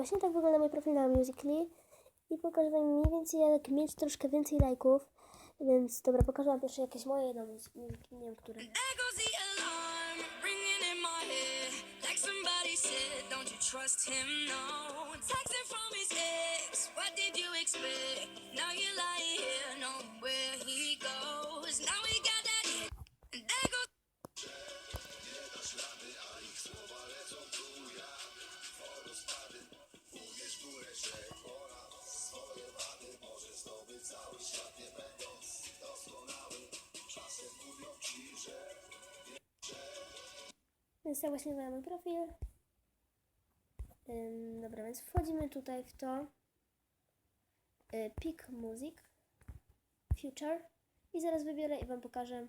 właśnie tak wygląda mój profil na Musical.ly i pokażę wam mniej więcej jak mieć troszkę więcej lajków. Więc dobra, pokażę wam pierwsze jakieś moje na Musical.ly, nie wiem które. No. What you expect? Here, knowing where he goes. Więc tak właśnie mój profil. Ym, dobra, więc wchodzimy tutaj w to. Y, Pick Music. Future. I zaraz wybiorę i wam pokażę.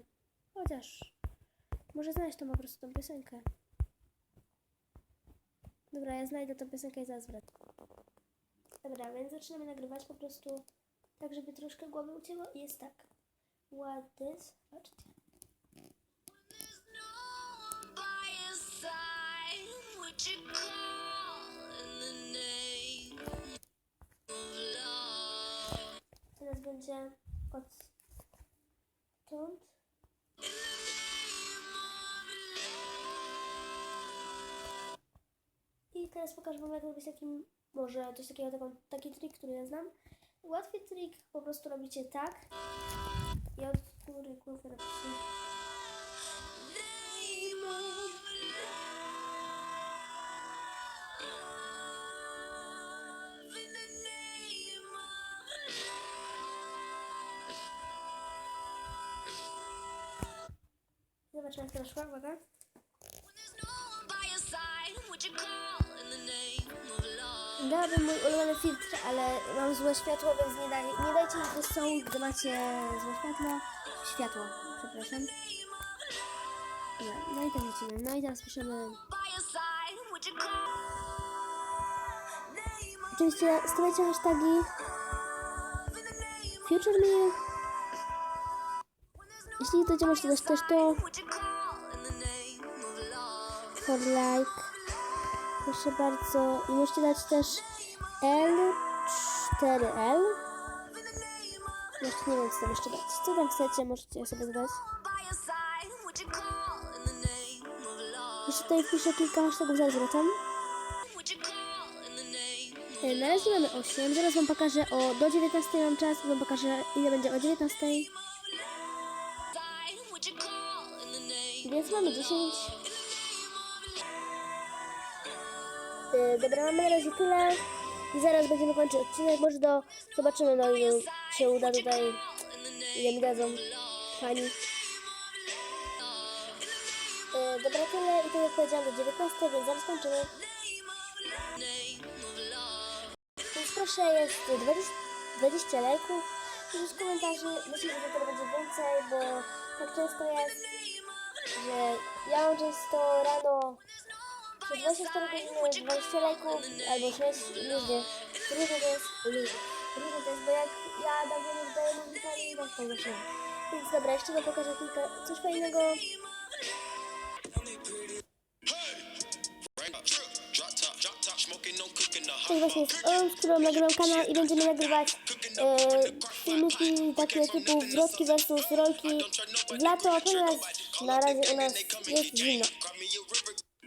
Chociaż może znaleźć tą po prostu tą piosenkę. Dobra, ja znajdę tą piosenkę i zaraz wracam. Dobra, więc zaczynamy nagrywać po prostu tak, żeby troszkę głowy ucięło. I jest tak. What this? Patrzcie. Teraz będzie odtąd. I teraz pokażę wam jak robić taki, może coś takiego, taką, taki trik, który ja znam. Łatwy trik, po prostu robicie tak. In the name of love? Dałabym mój ulubiony filtr, ale mam złe światło, więc nie, daj, nie dajcie mi do stołu, gdy macie złe światło. Światło, przepraszam. Dobra, no i tak lecimy. No i teraz piszemy... By your side, would call in the name of love? for like. Proszę bardzo. I musicie dać też L4L. In the name of Jeszcze nie wiem, co tam jeszcze dać. Co tam chcecie, możecie sobie dodać. Jeszcze tutaj wpiszę kilka hashtagów, zaraz wracam. E, Na razie mamy 8. Zaraz wam pokażę o do 19 mam czas i wam pokażę ile będzie o 19. Więc mamy 10. E, Dobra, mamy na razie tyle. I zaraz będziemy kończyć odcinek. Może do... Zobaczymy, no ile się uda tutaj. Ile mi dadzą pani. E, Dobra, tyle. I tak jak powiedziałam do 19, więc zaraz kończymy. Więc proszę, jest 20, 20 lajków 10 komentarzy. Myślę, że tego będzie więcej, bo tak często jest, że ja mam często rano przez 24 godziny 20 lajków albo 6 ludzie. Różne to jest. Różne to jest, bo jak ja dawno nie wydaję muzykami, tak to zaczyna. Więc dobra, jeszcze wam pokażę kilka, coś fajnego. To właśnie jest on, z którą nagrywam kanał i będziemy nagrywać e, filmiki takie typu wrotki versus rolki w lato, ponieważ na razie u nas jest zimno.